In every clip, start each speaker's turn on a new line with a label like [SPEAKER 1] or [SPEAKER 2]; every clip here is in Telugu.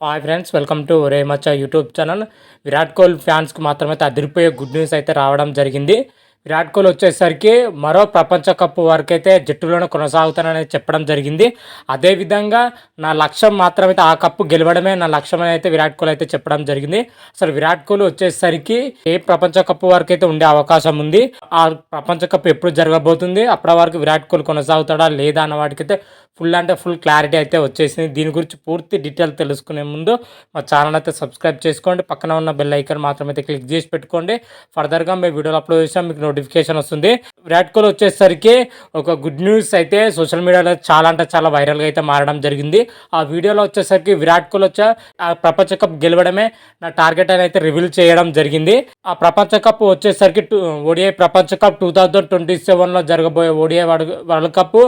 [SPEAKER 1] హాయ్ ఫ్రెండ్స్ వెల్కమ్ టు ఒరే మచ్చ యూట్యూబ్ ఛానల్ విరాట్ కోహ్లీ ఫ్యాన్స్కి మాత్రమైతే అదిరిపోయే గుడ్ న్యూస్ అయితే రావడం జరిగింది. విరాట్ కోహ్లీ వచ్చేసరికి మరో ప్రపంచ కప్ వరకు అయితే జట్టులోనే కొనసాగుతానని చెప్పడం జరిగింది. అదేవిధంగా నా లక్ష్యం మాత్రమైతే ఆ కప్పు గెలవడమే నా లక్ష్యం అని అయితే విరాట్ కోహ్లీ అయితే చెప్పడం జరిగింది. అసలు విరాట్ కోహ్లీ వచ్చేసరికి ఏ ప్రపంచ కప్ వరకు అయితే ఉండే అవకాశం ఉంది? ఆ ప్రపంచ కప్ ఎప్పుడు జరగబోతుంది? అప్పటి వరకు విరాట్ కోహ్లీ కొనసాగుతాడా లేదా అన్న వాటికైతే ఫుల్ అంటే ఫుల్ క్లారిటీ అయితే వచ్చేసింది. దీని గురించి పూర్తి డీటెయిల్ తెలుసుకునే ముందు మా ఛానల్ అయితే సబ్స్క్రైబ్ చేసుకోండి. పక్కన ఉన్న బెల్ ఐకాన్ మాత్రం అయితే క్లిక్ చేసి పెట్టుకోండి. ఫర్దర్గా మేము వీడియోలు అప్లోడ్ చేసాం మీకు నోటిఫికేషన్ వస్తుంది. విరాట్ కోహ్లీ వచ్చేసరికి ఒక గుడ్ న్యూస్ అయితే సోషల్ మీడియాలో చాలా అంటే చాలా వైరల్గా అయితే మారడం జరిగింది. ఆ వీడియోలో వచ్చేసరికి విరాట్ కోహ్లీ వచ్చే ఆ ప్రపంచ కప్ గెలవడమే నా టార్గెట్ అని అయితే రివీల్ చేయడం జరిగింది. ఆ ప్రపంచ కప్ వచ్చేసరికి ఓడిఐ ప్రపంచ కప్ టూ థౌజండ్ ట్వంటీ సెవెన్లో జరగబోయే ఓడిఐ వరల్డ్ కప్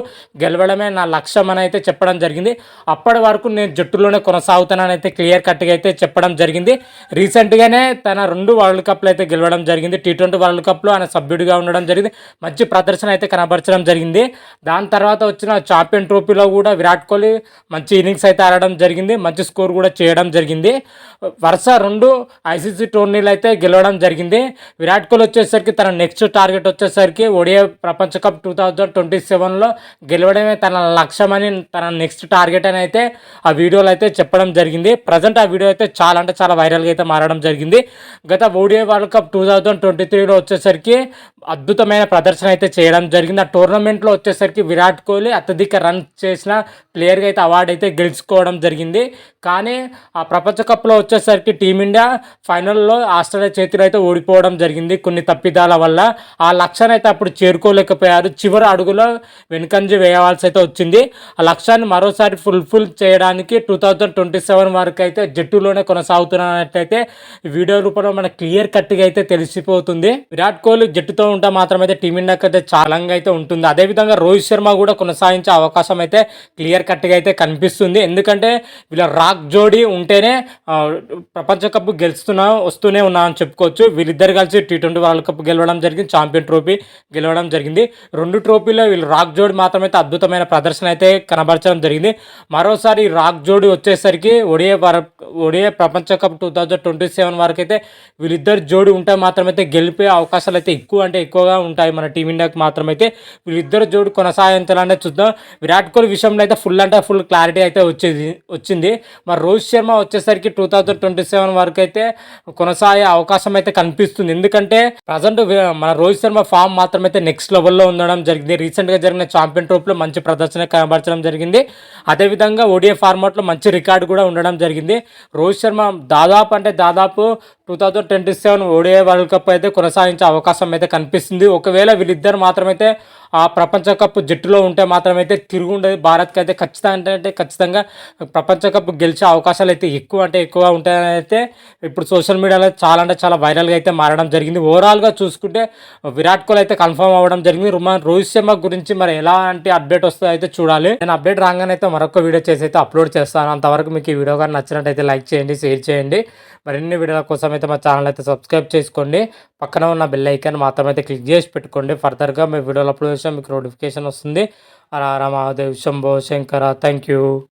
[SPEAKER 1] గెలవడమే నా లక్ష్యం అని అయితే చెప్పడం జరిగింది. అప్పటి వరకు నేను జట్టులోనే కొనసాగుతానని అయితే క్లియర్ కట్గా అయితే చెప్పడం జరిగింది. రీసెంట్గానే తన రెండు వరల్డ్ కప్లు అయితే గెలవడం జరిగింది. టీ ట్వంటీ వరల్డ్ కప్లో ఆయన సభ్యుడిగా ఉండడం జరిగింది. మంచి ప్రదర్శన అయితే కనబరచడం జరిగింది. దాని తర్వాత వచ్చిన ఛాంపియన్ ట్రోఫీలో కూడా విరాట్ కోహ్లీ మంచి ఇన్నింగ్స్ అయితే ఆడడం జరిగింది. మంచి స్కోర్ కూడా చేయడం జరిగింది. వరుస రెండు ఐసీసీ టోర్నీలు అయితే గెలవడం జరిగింది. విరాట్ కోహ్లీ వచ్చేసరికి తన నెక్స్ట్ టార్గెట్ వచ్చేసరికి ఒడియా ప్రపంచ కప్ టూ థౌజండ్ ట్వంటీ సెవెన్లో గెలవడమే తన లక్ష్యమని తన నెక్స్ట్ టార్గెట్ అని అయితే ఆ వీడియోలో అయితే చెప్పడం జరిగింది. ప్రజెంట్ ఆ వీడియో అయితే చాలా అంటే చాలా వైరల్గా అయితే మారడం జరిగింది. గత ODI world cup two thousand twenty త్రీలో వచ్చేసరికి అద్భుతమైన ప్రదర్శన అయితే చేయడం జరిగింది. ఆ టోర్నమెంట్లో వచ్చేసరికి విరాట్ కోహ్లీ అత్యధిక రన్ చేసిన ప్లేయర్గా అయితే అవార్డు అయితే గెలుచుకోవడం జరిగింది. కానీ ఆ ప్రపంచ కప్లో వచ్చేసరికి టీమిండియా ఫైనల్లో ఆస్ట్రేలియా చేతిలో అయితే ఓడిపోవడం జరిగింది. కొన్ని తప్పిదాల వల్ల ఆ లక్ష్యాన్ని అయితే అప్పుడు చేరుకోలేకపోయారు. చివరి అడుగులో వెనుకంజ వేయవలసి అయితే వచ్చింది. ఆ లక్ష్యాన్ని మరోసారి ఫుల్ఫిల్ చేయడానికి టూ థౌజండ్ ట్వంటీ సెవెన్ వరకు అయితే జట్టులోనే కొనసాగుతున్నట్టయితే వీడియో రూపంలో మనకు క్లియర్ కట్గా అయితే తెలిసిపోతుంది. విరాట్ కోహ్లీ జట్టుతో ఉంటే మాత్రం అయితే టీమిండియాకి అయితే చాలా అయితే ఉంటుంది. అదేవిధంగా రోహిత్ శర్మ కూడా కొనసాగించే అవకాశం అయితే క్లియర్ కట్గా అయితే కనిపిస్తుంది. ఎందుకంటే వీళ్ళ రాక్ జోడీ ఉంటేనే ప్రపంచ కప్ గెలుస్తున్నా వస్తూనే ఉన్నా అని చెప్పుకోవచ్చు. వీళ్ళిద్దరు కలిసి టీ ట్వంటీ వరల్డ్ కప్ గెలవడం జరిగింది. ఛాంపియన్ ట్రోఫీ గెలవడం జరిగింది. రెండు ట్రోఫీలో వీళ్ళు రాక్ జోడి మాత్రమైతే అద్భుతమైన ప్రదర్శన అయితే కనబరచడం జరిగింది. మరోసారి రాక్ జోడి వచ్చేసరికి ఒడియా ఒడియా ప్రపంచ cup two thousand twenty seven వరకు అయితే వీళ్ళిద్దరు జోడి ఉంటే మాత్రమైతే గెలిపే అవకాశాలు అయితే ఎక్కువ అంటే ఎక్కువగా ఉంటాయి మన టీమిండియాకి మాత్రమైతే. వీళ్ళిద్దరు జోడి కొనసాగించాలనే చూద్దాం. విరాట్ కోహ్లీ విషయంలో అయితే ఫుల్ అంటే ఫుల్ క్లారిటీ అయితే వచ్చేది వచ్చింది. మరి రోహిత్ శర్మ వచ్చేసరికి టూ థౌజండ్ ట్వంటీ సెవెన్ వరకు అయితే కొనసాగే అవకాశం అయితే కనిపిస్తుంది. ఎందుకంటే ప్రజెంట్ మన రోహిత్ రోహిత్ శర్మ ఫామ్ మాత్రమైతే నెక్స్ట్ లెవెల్లో ఉండడం జరిగింది. రీసెంట్గా జరిగిన ఛాంపియన్ ట్రోప్లో మంచి ప్రదర్శన కనబరచడం జరిగింది. అదేవిధంగా ఓడిఏ ఫార్మాట్లో మంచి రికార్డు కూడా ఉండడం జరిగింది. రోహిత్ శర్మ దాదాపు అంటే దాదాపు two thousand twenty seven ODI world cup అయితే కొనసాగించే అవకాశం అయితే కనిపిస్తుంది. ఒకవేళ వీళ్ళిద్దరు మాత్రమైతే ఆ ప్రపంచ కప్ జట్టులో ఉంటే మాత్రమైతే తిరుగుండదు. భారత్కి అయితే ఖచ్చితంగా అంటే ఖచ్చితంగా ప్రపంచ కప్ గెలిచే అవకాశాలు అయితే ఎక్కువ అంటే ఎక్కువ ఉంటాయని అయితే ఇప్పుడు సోషల్ మీడియాలో చాలా అంటే చాలా వైరల్గా అయితే మారడం జరిగింది. ఓవరాల్గా చూసుకుంటే విరాట్ కోహ్లీ అయితే కన్ఫర్మ్ అవ్వడం జరిగింది. రుమాన్ రోహిత్ శర్మ గురించి మరి ఎలాంటి అప్డేట్ వస్తుందో అయితే చూడాలి. నేను అప్డేట్ రాగానే అయితే మరొక వీడియో చేసి అయితే అప్లోడ్ చేస్తాను. అంతవరకు మీకు ఈ వీడియో కానీ నచ్చినట్టయితే లైక్ చేయండి షేర్ చేయండి. మరిన్ని వీడియోల కోసం అయితే మా ఛానల్ అయితే సబ్స్క్రైబ్ చేసుకోండి. పక్కన ఉన్న బెల్ ఐకాన్ మాత్రం అయితే క్లిక్ చేసి పెట్టుకోండి. ఫర్దర్గా మీ వీడియోలు అప్లోడ్ చేసాం మీకు నోటిఫికేషన్ వస్తుంది. Ramadev Shambho Shankara thank you